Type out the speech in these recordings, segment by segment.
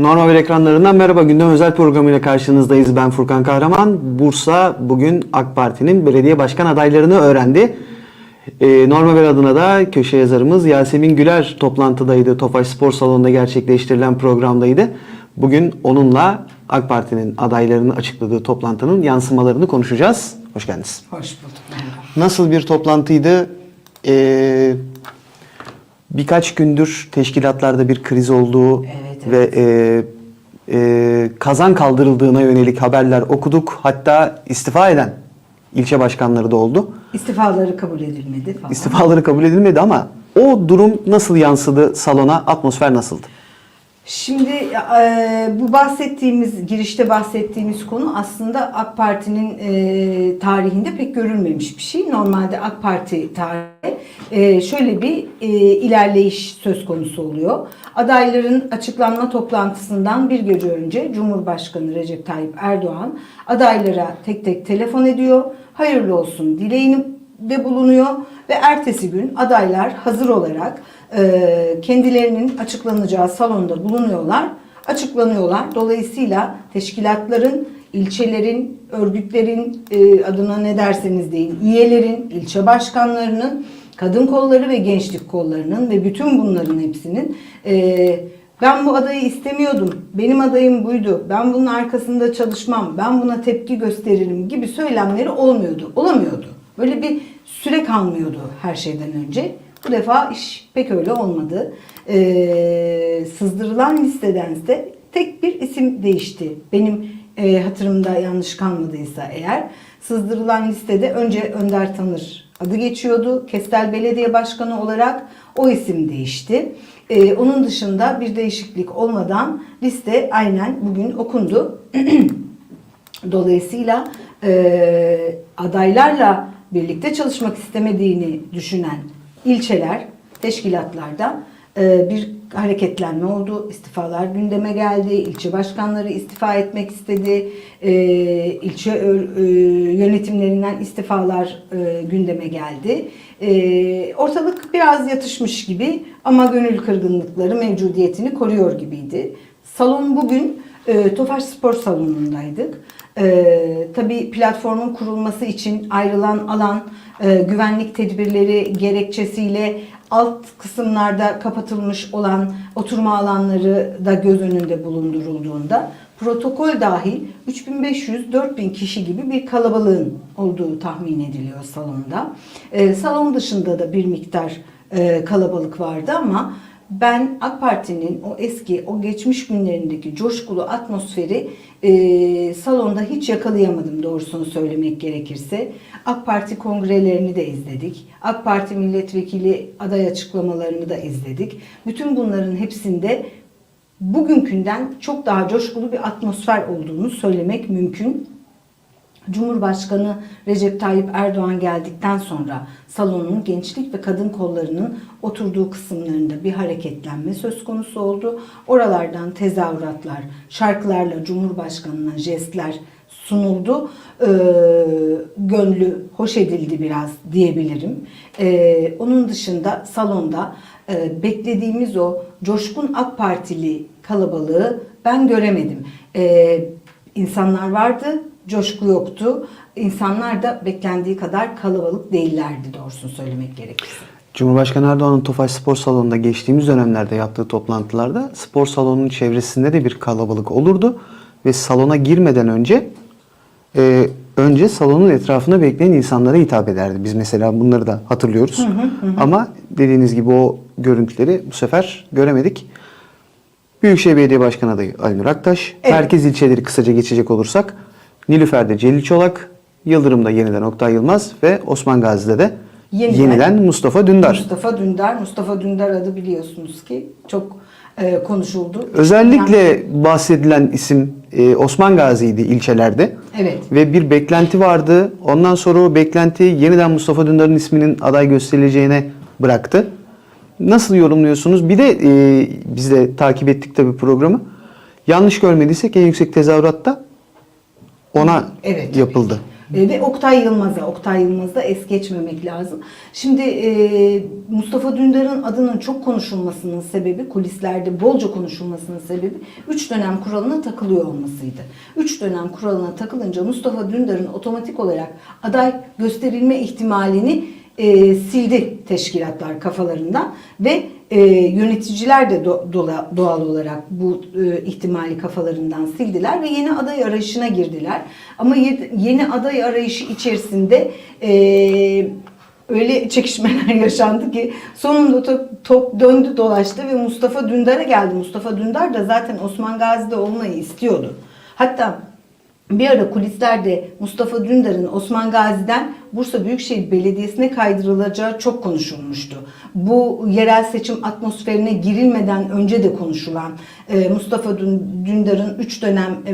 Normal Haber ekranlarından merhaba. Gündem özel programıyla karşınızdayız. Ben Furkan Kahraman. Bursa bugün AK Parti'nin belediye başkan adaylarını öğrendi. Ee, Normal Haber adına da köşe yazarımız Yasemin Güler toplantıdaydı. Tofaş Spor Salonu'nda gerçekleştirilen programdaydı. Bugün onunla AK Parti'nin adaylarını açıkladığı toplantının yansımalarını konuşacağız. Hoş geldiniz. Hoş bulduk. Nasıl bir toplantıydı? Ee, birkaç gündür teşkilatlarda bir kriz olduğu Evet, ve e, e, kazan kaldırıldığına yönelik haberler okuduk. Hatta istifa eden ilçe başkanları da oldu. İstifaları kabul edilmedi falan. İstifaları kabul edilmedi ama o durum nasıl yansıdı salona? Atmosfer nasıldı? Şimdi e, bu bahsettiğimiz, girişte bahsettiğimiz konu aslında AK Parti'nin e, tarihinde pek görülmemiş bir şey. Normalde AK Parti tarihi e, şöyle bir e, ilerleyiş söz konusu oluyor. Adayların açıklanma toplantısından bir gece önce Cumhurbaşkanı Recep Tayyip Erdoğan adaylara tek tek telefon ediyor. Hayırlı olsun dileğini de bulunuyor ve ertesi gün adaylar hazır olarak kendilerinin açıklanacağı salonda bulunuyorlar, açıklanıyorlar. Dolayısıyla teşkilatların, ilçelerin, örgütlerin e, adına ne derseniz deyin, üyelerin, ilçe başkanlarının, kadın kolları ve gençlik kollarının ve bütün bunların hepsinin e, ben bu adayı istemiyordum, benim adayım buydu, ben bunun arkasında çalışmam, ben buna tepki gösteririm gibi söylemleri olmuyordu, olamıyordu. Böyle bir süre kalmıyordu her şeyden önce. Bu defa iş pek öyle olmadı. Ee, sızdırılan listedense tek bir isim değişti. Benim e, hatırımda yanlış kalmadıysa eğer. Sızdırılan listede önce Önder Tanır adı geçiyordu. Kestel Belediye Başkanı olarak o isim değişti. Ee, onun dışında bir değişiklik olmadan liste aynen bugün okundu. Dolayısıyla e, adaylarla birlikte çalışmak istemediğini düşünen ilçeler, teşkilatlarda e, bir hareketlenme oldu. İstifalar gündeme geldi. İlçe başkanları istifa etmek istedi. E, ilçe e, yönetimlerinden istifalar gündeme geldi. Ortalık biraz yatışmış gibi ama gönül kırgınlıkları mevcudiyetini koruyor gibiydi. Salon bugün Tofaş Spor Salonu'ndaydık. Ee, tabii platformun kurulması için ayrılan alan e, güvenlik tedbirleri gerekçesiyle alt kısımlarda kapatılmış olan oturma alanları da göz önünde bulundurulduğunda protokol dahil 3500-4000 kişi gibi bir kalabalığın olduğu tahmin ediliyor salonda. Ee, salon dışında da bir miktar e, kalabalık vardı ama ben AK Parti'nin o eski, o geçmiş günlerindeki coşkulu atmosferi e, salonda hiç yakalayamadım doğrusunu söylemek gerekirse. AK Parti kongrelerini de izledik. AK Parti milletvekili aday açıklamalarını da izledik. Bütün bunların hepsinde bugünkünden çok daha coşkulu bir atmosfer olduğunu söylemek mümkün. Cumhurbaşkanı Recep Tayyip Erdoğan geldikten sonra salonun gençlik ve kadın kollarının oturduğu kısımlarında bir hareketlenme söz konusu oldu. Oralardan tezahüratlar, şarkılarla Cumhurbaşkanı'na jestler sunuldu. Ee, gönlü hoş edildi biraz diyebilirim. Ee, onun dışında salonda e, beklediğimiz o coşkun AK Partili kalabalığı ben göremedim. Ee, insanlar vardı, coşku yoktu. İnsanlar da beklendiği kadar kalabalık değillerdi doğrusunu söylemek gerekirse. Cumhurbaşkanı Erdoğan'ın Tofaş Spor Salonu'nda geçtiğimiz dönemlerde yaptığı toplantılarda spor salonunun çevresinde de bir kalabalık olurdu. Ve salona girmeden önce e, önce salonun etrafında bekleyen insanlara hitap ederdi. Biz mesela bunları da hatırlıyoruz. Ama dediğiniz gibi o görüntüleri bu sefer göremedik. Büyükşehir Belediye Başkanı adayı Aynur Aktaş. Evet. Merkez ilçeleri kısaca geçecek olursak Nilüfer'de Celil Çolak, Yıldırım'da yeniden Oktay Yılmaz ve Osman Gazi'de de Yeniden- yeniden Mustafa Dündar. Mustafa Dündar, Mustafa Dündar adı biliyorsunuz ki çok e, konuşuldu. Özellikle Yani- bahsedilen isim e, Osman Gazi'ydi ilçelerde. Evet. Ve bir beklenti vardı. Ondan sonra o beklenti yeniden Mustafa Dündar'ın isminin aday gösterileceğine bıraktı. Nasıl yorumluyorsunuz? Bir de e, biz de takip ettik tabii programı. Yanlış görmediysek en yüksek tezahüratta ona Evet, yapıldı. E, ve Oktay Yılmaz'a, Oktay Yılmaz'da es geçmemek lazım. Şimdi e, Mustafa Dündar'ın adının çok konuşulmasının sebebi, kulislerde bolca konuşulmasının sebebi 3 dönem kuralına takılıyor olmasıydı. 3 dönem kuralına takılınca Mustafa Dündar'ın otomatik olarak aday gösterilme ihtimalini e, sildi teşkilatlar kafalarından ve e, yöneticiler de do- dola- doğal olarak bu e, ihtimali kafalarından sildiler ve yeni aday arayışına girdiler. Ama ye- yeni aday arayışı içerisinde e, öyle çekişmeler yaşandı ki sonunda top, top döndü dolaştı ve Mustafa Dündar'a geldi. Mustafa Dündar da zaten Osman Gazi'de olmayı istiyordu. Hatta bir ara kulislerde Mustafa Dündar'ın Osman Gazi'den Bursa Büyükşehir Belediyesi'ne kaydırılacağı çok konuşulmuştu. Bu yerel seçim atmosferine girilmeden önce de konuşulan e, Mustafa Dün- Dündar'ın 3 dönem e,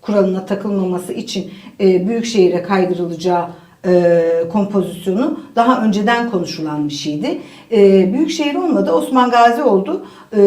kuralına takılmaması için e, Büyükşehir'e kaydırılacağı e, kompozisyonu daha önceden konuşulan bir şeydi. E, Büyükşehir olmadı, Osman Gazi oldu. E,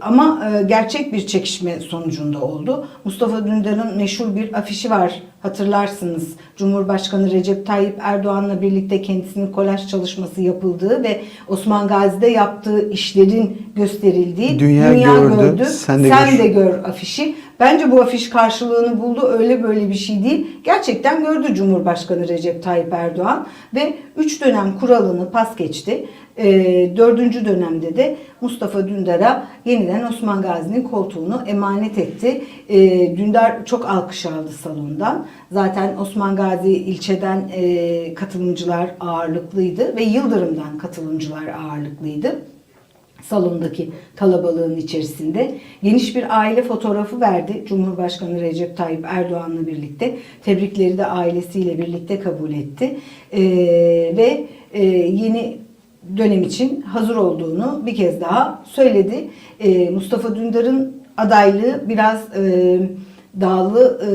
ama e, gerçek bir çekişme sonucunda oldu. Mustafa Dündar'ın meşhur bir afişi var hatırlarsınız. Cumhurbaşkanı Recep Tayyip Erdoğan'la birlikte kendisinin kolaj çalışması yapıldığı ve Osman Gazi'de yaptığı işlerin gösterildiği Dünya gördü, sen de gör. de gör afişi. Bence bu afiş karşılığını buldu. Öyle böyle bir şey değil. Gerçekten gördü Cumhurbaşkanı Recep Tayyip Erdoğan ve 3 dönem kuralını pas geçti. Ee, dördüncü dönemde de Mustafa Dündar'a yeniden Osman Gazi'nin koltuğunu emanet etti. Ee, Dündar çok alkış aldı salondan. Zaten Osman Gazi ilçeden e, katılımcılar ağırlıklıydı ve Yıldırım'dan katılımcılar ağırlıklıydı salondaki kalabalığın içerisinde geniş bir aile fotoğrafı verdi Cumhurbaşkanı Recep Tayyip Erdoğan'la birlikte. Tebrikleri de ailesiyle birlikte kabul etti. Ee, ve e, yeni dönem için hazır olduğunu bir kez daha söyledi. Ee, Mustafa Dündar'ın adaylığı biraz e, dağlı e,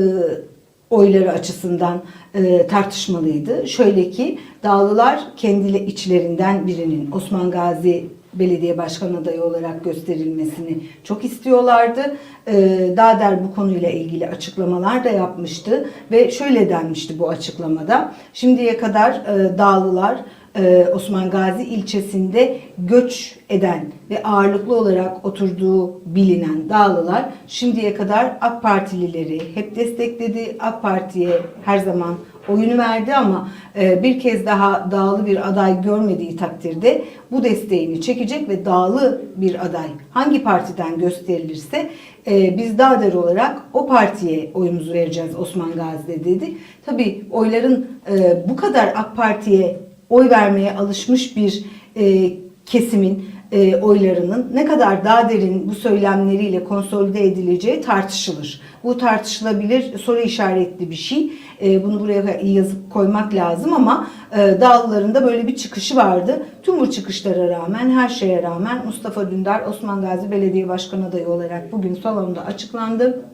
oyları açısından e, tartışmalıydı. Şöyle ki Dağlılar kendi içlerinden birinin Osman Gazi belediye başkan adayı olarak gösterilmesini çok istiyorlardı. E, Dağder bu konuyla ilgili açıklamalar da yapmıştı ve şöyle denmişti bu açıklamada. Şimdiye kadar e, Dağlılar e, Osman Gazi ilçesinde göç eden ve ağırlıklı olarak oturduğu bilinen Dağlılar şimdiye kadar AK Partilileri hep destekledi. AK Parti'ye her zaman oyunu verdi ama e, bir kez daha dağlı bir aday görmediği takdirde bu desteğini çekecek ve dağlı bir aday hangi partiden gösterilirse e, biz Dağder olarak o partiye oyumuzu vereceğiz Osman Gazi'de dedi. Tabii oyların e, bu kadar AK Parti'ye oy vermeye alışmış bir kesimin e, oylarının ne kadar daha derin bu söylemleriyle konsolide edileceği tartışılır. Bu tartışılabilir soru işaretli bir şey. E, bunu buraya yazıp koymak lazım ama e, Dağlıların da böyle bir çıkışı vardı. Tüm bu çıkışlara rağmen, her şeye rağmen Mustafa Dündar Osman Gazi Belediye Başkanı adayı olarak bugün salonda açıklandı.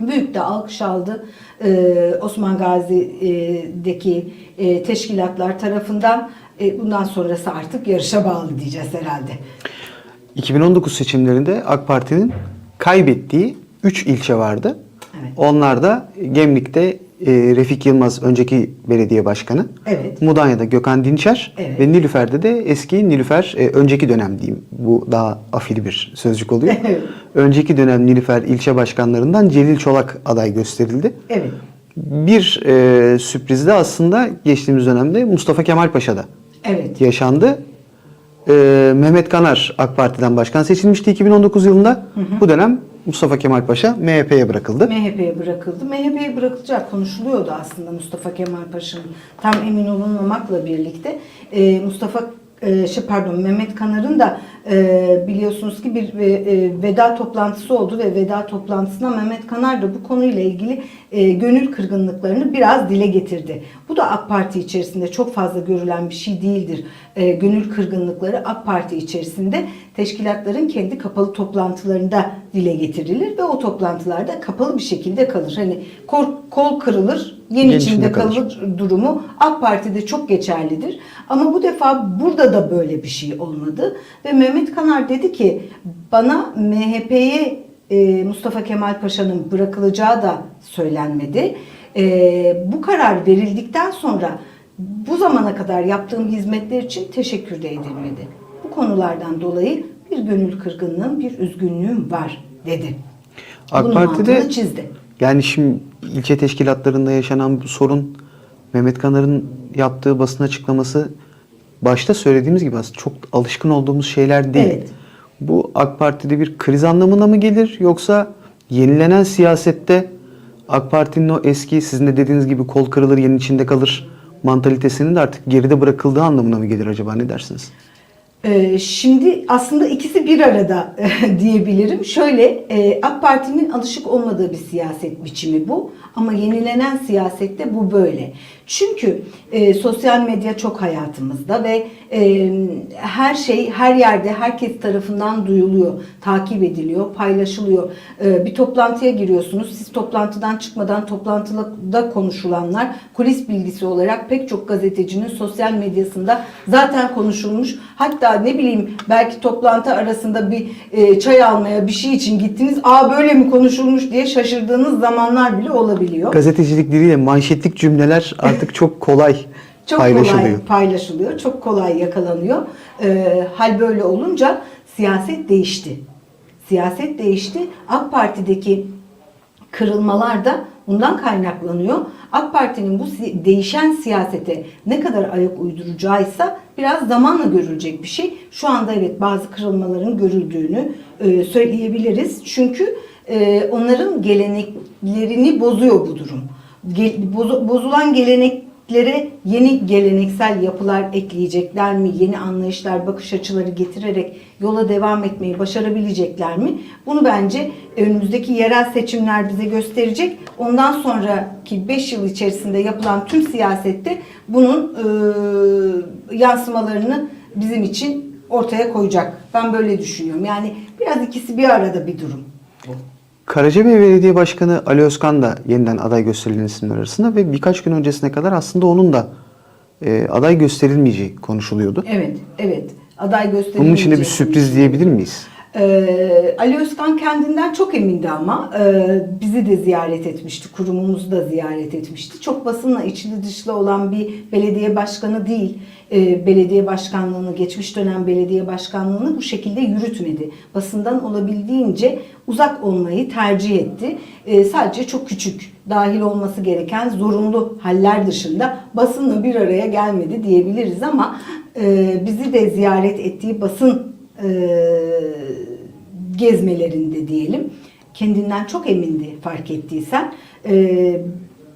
Büyük de alkış aldı Ee, Osman Gazi'deki e, teşkilatlar tarafından. E, bundan sonrası artık yarışa bağlı diyeceğiz herhalde. 2019 seçimlerinde AK Parti'nin kaybettiği 3 ilçe vardı. Evet. Onlar da Gemlik'te e, Refik Yılmaz önceki belediye başkanı. Evet. Mudanya'da Gökhan Dinçer Evet. ve Nilüfer'de de eski Nilüfer e, önceki dönem diyeyim. Bu daha afili bir sözcük oluyor. Evet. önceki dönem Nilüfer ilçe başkanlarından Celil Çolak aday gösterildi. Evet. Bir e, sürpriz de aslında geçtiğimiz dönemde Mustafa Kemal Paşa'da Evet. yaşandı. Ee, Mehmet Kanar AK Parti'den başkan seçilmişti 2019 yılında. Bu dönem Mustafa Kemal Paşa MHP'ye bırakıldı. MHP'ye bırakıldı. MHP'ye bırakılacak konuşuluyordu aslında Mustafa Kemal Paşa'nın. Tam emin olunmamakla birlikte e, Mustafa e, şey pardon Mehmet Kanar'ın da e, biliyorsunuz ki bir e, e, veda toplantısı oldu ve veda toplantısına Mehmet Kanar da bu konuyla ilgili e, gönül kırgınlıklarını biraz dile getirdi. Bu da AK Parti içerisinde çok fazla görülen bir şey değildir. E, gönül kırgınlıkları AK Parti içerisinde teşkilatların kendi kapalı toplantılarında dile getirilir ve o toplantılarda kapalı bir şekilde kalır. Hani kol, kol kırılır, yen Yen içinde içinde kalır, kalır. durumu AK Parti'de çok geçerlidir. Ama bu defa burada da böyle bir şey olmadı. Ve Mehmet Kanar dedi ki bana MHP'ye e, Mustafa Kemal Paşa'nın bırakılacağı da söylenmedi. Ee, bu karar verildikten sonra bu zamana kadar yaptığım hizmetler için teşekkür de edilmedi. Bu konulardan dolayı bir gönül kırgınlığım, bir üzgünlüğüm var dedi. AK Bunun Parti'de çizdi. yani şimdi ilçe teşkilatlarında yaşanan bu sorun Mehmet Kanar'ın yaptığı basın açıklaması başta söylediğimiz gibi aslında çok alışkın olduğumuz şeyler değil. Evet. Bu AK Parti'de bir kriz anlamına mı gelir yoksa yenilenen siyasette AK Parti'nin o eski sizin de dediğiniz gibi kol kırılır yerin içinde kalır mantalitesinin de artık geride bırakıldığı anlamına mı gelir acaba ne dersiniz? Ee, Şimdi aslında ikisi bir arada diyebilirim. Şöyle e, AK Parti'nin alışık olmadığı bir siyaset biçimi bu. Ama yenilenen siyasette bu böyle. Çünkü e, sosyal medya çok hayatımızda ve e, her şey her yerde herkes tarafından duyuluyor, takip ediliyor, paylaşılıyor. E, bir toplantıya giriyorsunuz. Siz toplantıdan çıkmadan toplantıda konuşulanlar kulis bilgisi olarak pek çok gazetecinin sosyal medyasında zaten konuşulmuş. Hatta ne bileyim belki toplantı arasında bir e, çay almaya bir şey için gittiniz. Aa böyle mi konuşulmuş diye şaşırdığınız zamanlar bile olabiliyor. Gazetecilik diliyle manşetlik cümleler artık çok kolay Çok paylaşılıyor. kolay paylaşılıyor, çok kolay yakalanıyor. Ee, hal böyle olunca siyaset değişti. Siyaset değişti. AK Parti'deki kırılmalar da bundan kaynaklanıyor. AK Parti'nin bu değişen siyasete ne kadar ayak uyduracağıysa biraz zamanla görülecek bir şey. Şu anda evet bazı kırılmaların görüldüğünü e, söyleyebiliriz. Çünkü e, onların geleneklerini bozuyor bu durum. Bozulan geleneklere yeni geleneksel yapılar ekleyecekler mi? Yeni anlayışlar, bakış açıları getirerek yola devam etmeyi başarabilecekler mi? Bunu bence önümüzdeki yerel seçimler bize gösterecek. Ondan sonraki 5 yıl içerisinde yapılan tüm siyasette bunun e, yansımalarını bizim için ortaya koyacak. Ben böyle düşünüyorum. Yani biraz ikisi bir arada bir durum. Karacabey Belediye Başkanı Ali Özkan da yeniden aday gösterilen isimler arasında ve birkaç gün öncesine kadar aslında onun da e, aday gösterilmeyeceği konuşuluyordu. Evet, evet. Aday gösterilmeyecek. Bunun içinde bir sürpriz diyebilir miyiz? Ee, Ali Özkan kendinden çok emindi ama e, bizi de ziyaret etmişti, kurumumuzu da ziyaret etmişti. Çok basınla içli dışlı olan bir belediye başkanı değil. Ee, belediye başkanlığını, geçmiş dönem belediye başkanlığını bu şekilde yürütmedi. Basından olabildiğince uzak olmayı tercih etti. Ee, sadece çok küçük, dahil olması gereken zorunlu haller dışında basınla bir araya gelmedi diyebiliriz ama e, bizi de ziyaret ettiği basın e, gezmelerinde diyelim. Kendinden çok emindi fark ettiysen. E,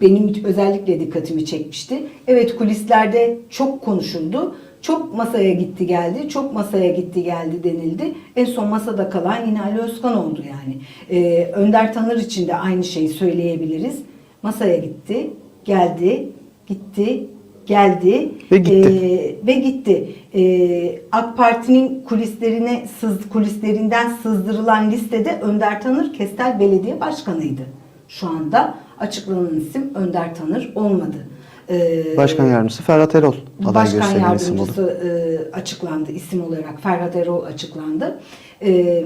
benim özellikle dikkatimi çekmişti. Evet kulislerde çok konuşuldu. Çok masaya gitti geldi, çok masaya gitti geldi denildi. En son masada kalan yine Ali Özkan oldu yani. E, Önder Tanır için de aynı şeyi söyleyebiliriz. Masaya gitti, geldi, gitti, geldi. Ve gitti. E, ve gitti. Ee, AK Parti'nin kulislerine sız, kulislerinden sızdırılan listede Önder Tanır Kestel Belediye Başkanı'ydı. Şu anda açıklanan isim Önder Tanır olmadı. Ee, Başkan Yardımcısı Ferhat Erol aday Başkan yardımcısı e, açıklandı isim olarak Ferhat Erol açıklandı. E,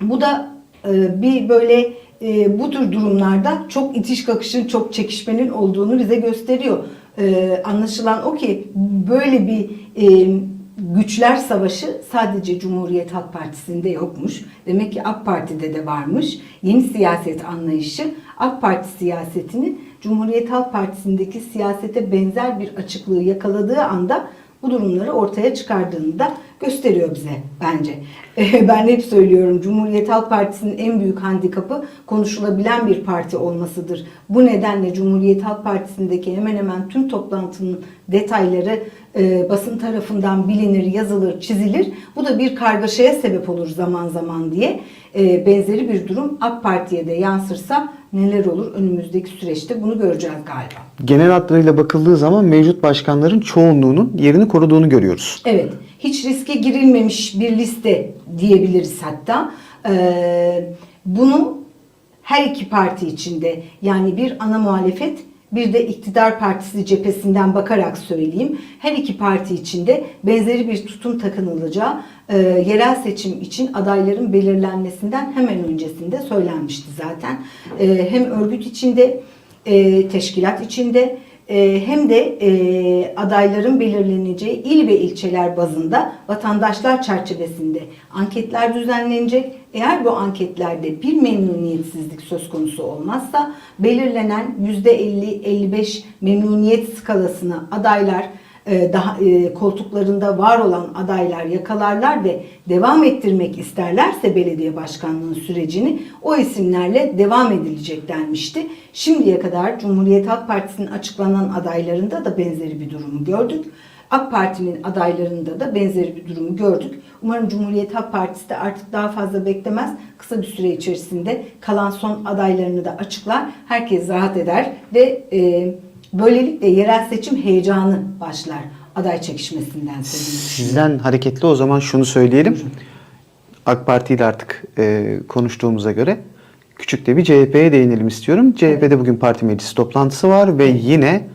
bu da e, bir böyle e, bu tür durumlarda çok itiş kakışın, çok çekişmenin olduğunu bize gösteriyor. E, anlaşılan o ki böyle bir e, güçler savaşı sadece Cumhuriyet Halk Partisi'nde yokmuş. Demek ki AK Parti'de de varmış. Yeni siyaset anlayışı AK Parti siyasetinin Cumhuriyet Halk Partisi'ndeki siyasete benzer bir açıklığı yakaladığı anda bu durumları ortaya çıkardığını da gösteriyor bize bence. Ben hep söylüyorum Cumhuriyet Halk Partisi'nin en büyük handikapı konuşulabilen bir parti olmasıdır. Bu nedenle Cumhuriyet Halk Partisi'ndeki hemen hemen tüm toplantının detayları e, basın tarafından bilinir, yazılır, çizilir. Bu da bir kargaşaya sebep olur zaman zaman diye. E, benzeri bir durum AK Parti'ye de yansırsa neler olur önümüzdeki süreçte bunu göreceğiz galiba. Genel hatlarıyla bakıldığı zaman mevcut başkanların çoğunluğunun yerini koruduğunu görüyoruz. Evet, hiç riske girilmemiş bir liste diyebiliriz hatta. Ee, bunu her iki parti içinde yani bir ana muhalefet bir de iktidar partisi cephesinden bakarak söyleyeyim. Her iki parti içinde benzeri bir tutum takınılacağı e, yerel seçim için adayların belirlenmesinden hemen öncesinde söylenmişti zaten. E, hem örgüt içinde e, teşkilat içinde hem de e, adayların belirleneceği il ve ilçeler bazında vatandaşlar çerçevesinde anketler düzenlenecek. Eğer bu anketlerde bir memnuniyetsizlik söz konusu olmazsa belirlenen %50-55 memnuniyet skalasını adaylar daha e, koltuklarında var olan adaylar yakalarlar ve devam ettirmek isterlerse belediye başkanlığı sürecini o isimlerle devam edilecek denmişti. Şimdiye kadar Cumhuriyet Halk Partisi'nin açıklanan adaylarında da benzeri bir durumu gördük. AK Parti'nin adaylarında da benzeri bir durumu gördük. Umarım Cumhuriyet Halk Partisi de artık daha fazla beklemez. Kısa bir süre içerisinde kalan son adaylarını da açıklar. Herkes rahat eder ve e, Böylelikle yerel seçim heyecanı başlar aday çekişmesinden. Sizden hareketli o zaman şunu söyleyelim. AK Parti ile artık e, konuştuğumuza göre küçük de bir CHP'ye değinelim istiyorum. CHP'de bugün parti meclisi toplantısı var ve yine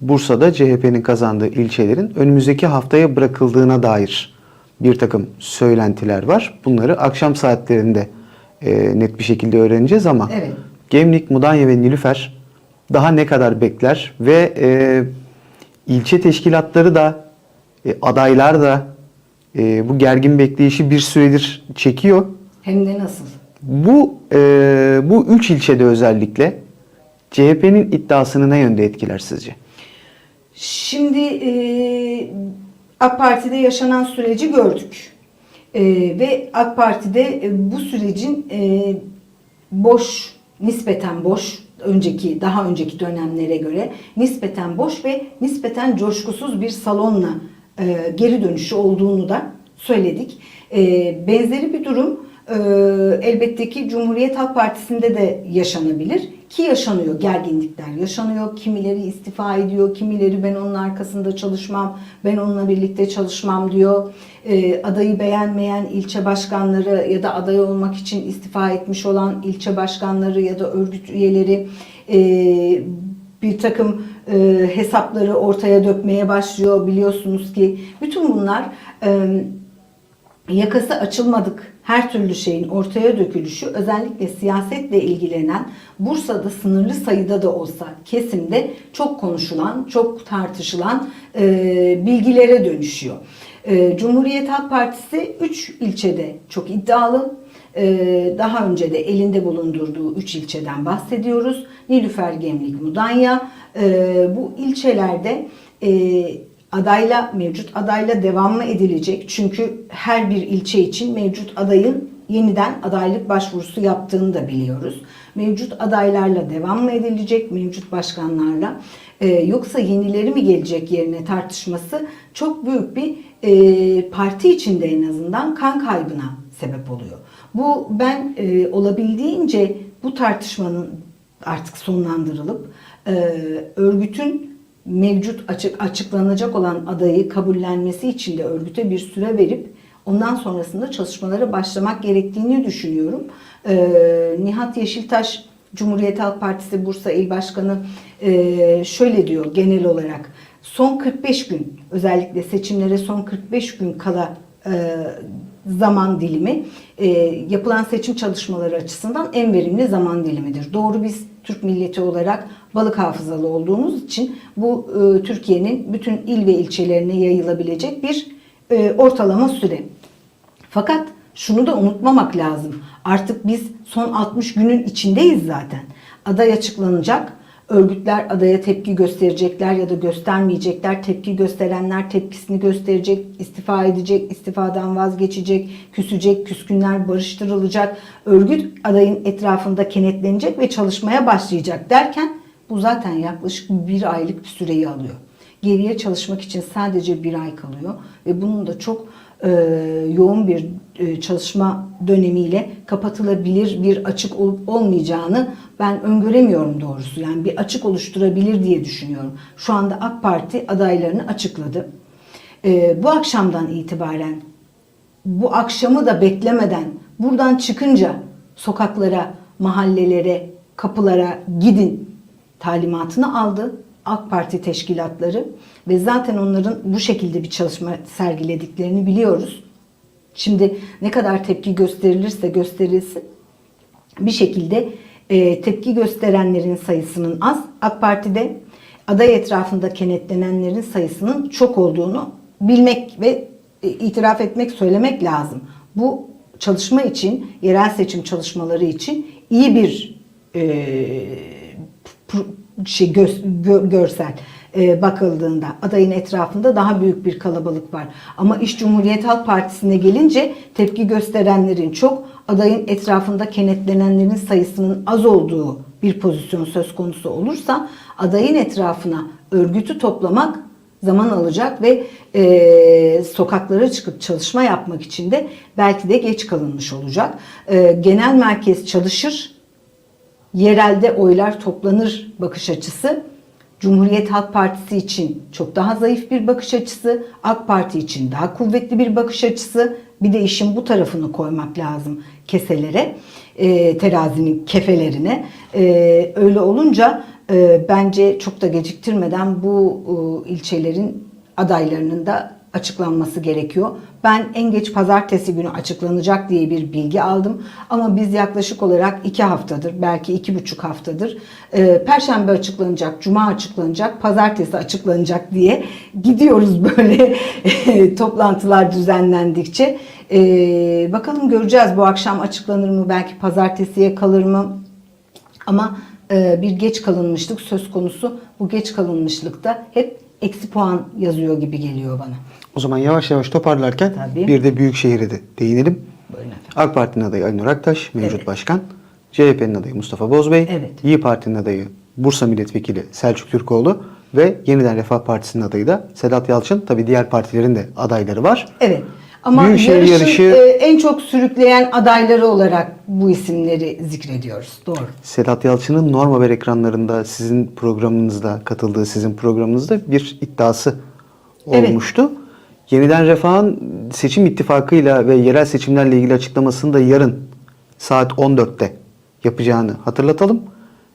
Bursa'da CHP'nin kazandığı ilçelerin önümüzdeki haftaya bırakıldığına dair bir takım söylentiler var. Bunları akşam saatlerinde e, net bir şekilde öğreneceğiz ama Evet. Gemlik, Mudanya ve Nilüfer daha ne kadar bekler ve e, ilçe teşkilatları da e, adaylar da e, bu gergin bekleyişi bir süredir çekiyor. Hem de nasıl? Bu e, bu üç ilçede özellikle CHP'nin iddiasını ne yönde etkiler sizce? Şimdi e, AK Parti'de yaşanan süreci gördük. E, ve AK Parti'de e, bu sürecin e, boş, nispeten boş, önceki daha önceki dönemlere göre nispeten boş ve nispeten coşkusuz bir salonla e, geri dönüşü olduğunu da söyledik. E, benzeri bir durum e, elbette ki Cumhuriyet Halk Partisi'nde de yaşanabilir ki yaşanıyor gerginlikler yaşanıyor. Kimileri istifa ediyor kimileri ben onun arkasında çalışmam ben onunla birlikte çalışmam diyor. E, adayı beğenmeyen ilçe başkanları ya da aday olmak için istifa etmiş olan ilçe başkanları ya da örgüt üyeleri e, bir takım e, hesapları ortaya dökmeye başlıyor. Biliyorsunuz ki bütün bunlar e, yakası açılmadık her türlü şeyin ortaya dökülüşü özellikle siyasetle ilgilenen Bursa'da sınırlı sayıda da olsa kesimde çok konuşulan, çok tartışılan e, bilgilere dönüşüyor. E, Cumhuriyet Halk Partisi 3 ilçede çok iddialı. E, daha önce de elinde bulundurduğu 3 ilçeden bahsediyoruz. Nilüfer, Gemlik, Mudanya. E, bu ilçelerde e, adayla mevcut adayla devam mı edilecek? Çünkü her bir ilçe için mevcut adayın yeniden adaylık başvurusu yaptığını da biliyoruz. Mevcut adaylarla devam mı edilecek? Mevcut başkanlarla Ee, yoksa yenileri mi gelecek yerine tartışması çok büyük bir e, parti içinde en azından kan kaybına sebep oluyor. Bu ben e, olabildiğince bu tartışmanın artık sonlandırılıp e, örgütün mevcut açık açıklanacak olan adayı kabullenmesi için de örgüte bir süre verip ondan sonrasında çalışmalara başlamak gerektiğini düşünüyorum. Ee, Nihat Yeşiltaş Cumhuriyet Halk Partisi Bursa İl Başkanı e, şöyle diyor genel olarak son 45 gün özellikle seçimlere son 45 gün kala e, zaman dilimi e, yapılan seçim çalışmaları açısından en verimli zaman dilimidir. Doğru biz Türk milleti olarak balık hafızalı olduğumuz için bu e, Türkiye'nin bütün il ve ilçelerine yayılabilecek bir e, ortalama süre. Fakat şunu da unutmamak lazım. Artık biz son 60 günün içindeyiz zaten. Aday açıklanacak. Örgütler adaya tepki gösterecekler ya da göstermeyecekler. Tepki gösterenler tepkisini gösterecek, istifa edecek, istifadan vazgeçecek, küsecek, küskünler barıştırılacak. Örgüt adayın etrafında kenetlenecek ve çalışmaya başlayacak derken bu zaten yaklaşık bir aylık bir süreyi alıyor. Geriye çalışmak için sadece bir ay kalıyor ve bunun da çok yoğun bir e, çalışma dönemiyle kapatılabilir bir açık olup olmayacağını ben öngöremiyorum doğrusu. Yani bir açık oluşturabilir diye düşünüyorum. Şu anda AK Parti adaylarını açıkladı. E, bu akşamdan itibaren bu akşamı da beklemeden buradan çıkınca sokaklara, mahallelere, kapılara gidin talimatını aldı AK Parti teşkilatları ve zaten onların bu şekilde bir çalışma sergilediklerini biliyoruz. Şimdi ne kadar tepki gösterilirse gösterilsin bir şekilde e, tepki gösterenlerin sayısının az AK Parti'de aday etrafında kenetlenenlerin sayısının çok olduğunu bilmek ve e, itiraf etmek, söylemek lazım. Bu çalışma için, yerel seçim çalışmaları için iyi bir e, şey göz, gö- görsel e, bakıldığında adayın etrafında daha büyük bir kalabalık var. Ama iş Cumhuriyet Halk Partisi'ne gelince tepki gösterenlerin çok, adayın etrafında kenetlenenlerin sayısının az olduğu bir pozisyon söz konusu olursa adayın etrafına örgütü toplamak zaman alacak ve e, sokaklara çıkıp çalışma yapmak için de belki de geç kalınmış olacak. E, genel merkez çalışır, yerelde oylar toplanır bakış açısı Cumhuriyet Halk Partisi için çok daha zayıf bir bakış açısı, AK Parti için daha kuvvetli bir bakış açısı. Bir de işin bu tarafını koymak lazım keselere, e, terazinin kefelerine. E, öyle olunca e, bence çok da geciktirmeden bu e, ilçelerin adaylarının da açıklanması gerekiyor. Ben en geç pazartesi günü açıklanacak diye bir bilgi aldım. Ama biz yaklaşık olarak iki haftadır, belki iki buçuk haftadır e, Perşembe açıklanacak, Cuma açıklanacak, Pazartesi açıklanacak diye gidiyoruz böyle toplantılar düzenlendikçe. E, bakalım göreceğiz bu akşam açıklanır mı, belki Pazartesiye kalır mı? Ama e, bir geç kalınmışlık söz konusu. Bu geç kalınmışlıkta hep eksi puan yazıyor gibi geliyor bana. O zaman yavaş yavaş toparlarken Tabii. bir de Büyükşehir'e de değinelim. Buyurun efendim. AK Parti'nin adayı Ali Nur Aktaş, mevcut Evet. başkan. CHP'nin adayı Mustafa Bozbey. Evet. İyi Parti'nin adayı Bursa Milletvekili Selçuk Türkoğlu. Ve Yeniden Refah Partisi'nin adayı da Sedat Yalçın. Tabii diğer partilerin de adayları var. Evet. Ama Büyükşehir yarışın yarışı- e, en çok sürükleyen adayları olarak bu isimleri zikrediyoruz. Doğru. Sedat Yalçın'ın Norm Haber ekranlarında sizin programınızda katıldığı sizin programınızda bir iddiası Evet. olmuştu. Yeniden Refah'ın seçim ittifakıyla ve yerel seçimlerle ilgili açıklamasını da yarın saat 14'te yapacağını hatırlatalım.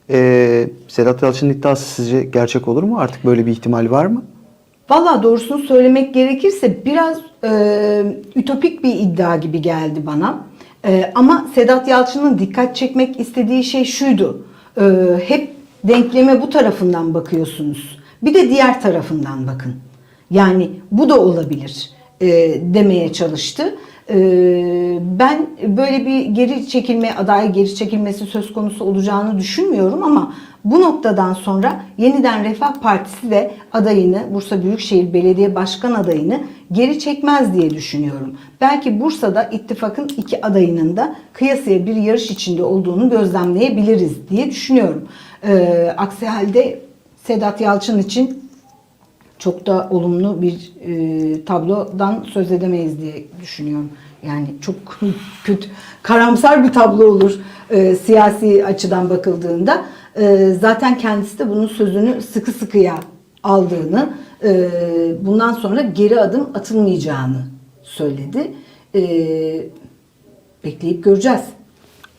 Ee, Sedat Yalçın'ın iddiası sizce gerçek olur mu? Artık böyle bir ihtimal var mı? Valla doğrusunu söylemek gerekirse biraz e, ütopik bir iddia gibi geldi bana. E, ama Sedat Yalçın'ın dikkat çekmek istediği şey şuydu. E, hep denkleme bu tarafından bakıyorsunuz. Bir de diğer tarafından bakın. Yani bu da olabilir e, demeye çalıştı. E, ben böyle bir geri çekilme, aday geri çekilmesi söz konusu olacağını düşünmüyorum ama bu noktadan sonra yeniden Refah Partisi de adayını, Bursa Büyükşehir Belediye Başkan adayını geri çekmez diye düşünüyorum. Belki Bursa'da ittifakın iki adayının da kıyasıya bir yarış içinde olduğunu gözlemleyebiliriz diye düşünüyorum. Ee, aksi halde Sedat Yalçın için çok da olumlu bir e, tablodan söz edemeyiz diye düşünüyorum. Yani çok kötü, karamsar bir tablo olur e, siyasi açıdan bakıldığında. E, zaten kendisi de bunun sözünü sıkı sıkıya aldığını, e, bundan sonra geri adım atılmayacağını söyledi. E, bekleyip göreceğiz.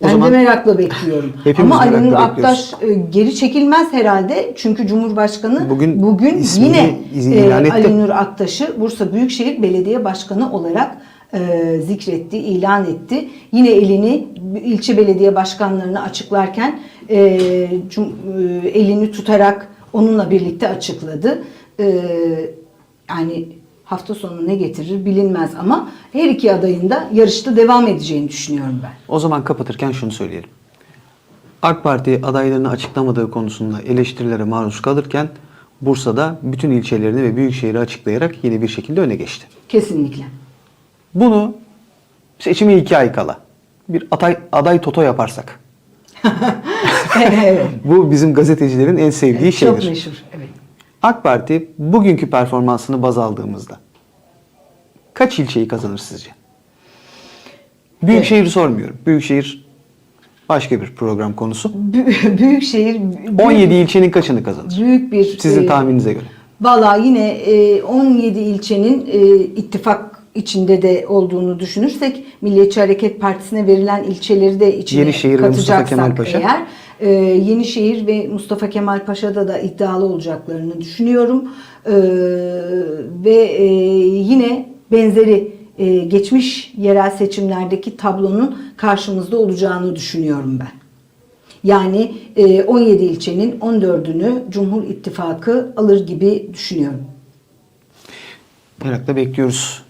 O Ben zaman de merakla bekliyorum. Ama Ali Nur. Aktaş geri çekilmez herhalde. Çünkü Cumhurbaşkanı Bugün bugün yine e. Ali Nur Aktaş'ı Bursa Büyükşehir Belediye Başkanı olarak e, zikretti, ilan etti. Yine elini ilçe belediye başkanlarını açıklarken e, cum- e, elini tutarak onunla birlikte açıkladı. E, yani hafta sonu ne getirir bilinmez ama her iki adayın da yarışta devam edeceğini düşünüyorum ben. O zaman kapatırken şunu söyleyelim. AK Parti adaylarını açıklamadığı konusunda eleştirilere maruz kalırken Bursa'da bütün ilçelerini ve büyükşehiri açıklayarak yine bir şekilde öne geçti. Kesinlikle. Bunu seçime iki ay kala bir aday, aday toto yaparsak. evet. Bu bizim gazetecilerin en sevdiği şeydir. Çok meşhur. Evet. AK Parti bugünkü performansını baz aldığımızda kaç ilçeyi kazanır sizce? Büyükşehir sormuyorum. Büyükşehir başka bir program konusu. Bü- Büyükşehir büyük, 17 ilçenin kaçını kazanır? büyük bir Sizin e, tahmininize göre. Valla yine e, 17 ilçenin e, ittifak içinde de olduğunu düşünürsek Milliyetçi Hareket Partisi'ne verilen ilçeleri de içine Yenişehir ve Mustafa katacaksak Kemal Paşa. eğer e, Yenişehir ve Mustafa Kemal Paşa'da da iddialı olacaklarını düşünüyorum. E, ve e, yine benzeri e, geçmiş yerel seçimlerdeki tablonun karşımızda olacağını düşünüyorum ben. Yani e, 17 ilçenin 14'ünü Cumhur İttifakı alır gibi düşünüyorum. Merakla bekliyoruz.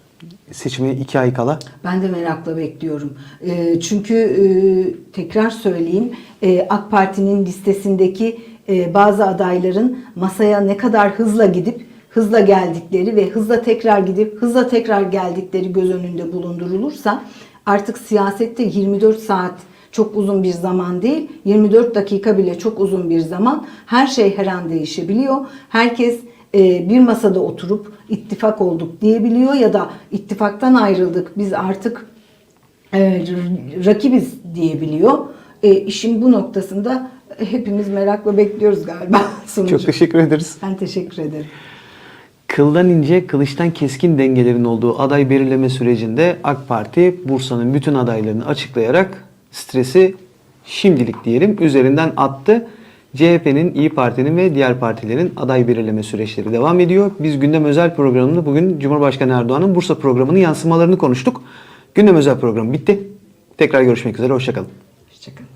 Seçime iki ay kala. Ben de merakla bekliyorum. E, çünkü e, tekrar söyleyeyim e, AK Parti'nin listesindeki e, bazı adayların masaya ne kadar hızla gidip hızla geldikleri ve hızla tekrar gidip hızla tekrar geldikleri göz önünde bulundurulursa artık siyasette 24 saat çok uzun bir zaman değil, 24 dakika bile çok uzun bir zaman. Her şey her an değişebiliyor. Herkes bir masada oturup ittifak olduk diyebiliyor ya da ittifaktan ayrıldık biz artık e, rakibiz diyebiliyor. E, işin bu noktasında hepimiz merakla bekliyoruz galiba sonucu. Çok teşekkür ederiz. Ben teşekkür ederim. Kıldan ince, kılıçtan keskin dengelerin olduğu aday belirleme sürecinde AK Parti Bursa'nın bütün adaylarını açıklayarak stresi şimdilik diyelim üzerinden attı. CHP'nin, İyi Parti'nin ve diğer partilerin aday belirleme süreçleri devam ediyor. Biz gündem özel programında bugün Cumhurbaşkanı Erdoğan'ın Bursa programının yansımalarını konuştuk. Gündem özel program bitti. Tekrar görüşmek üzere, hoşçakalın. Hoşçakalın.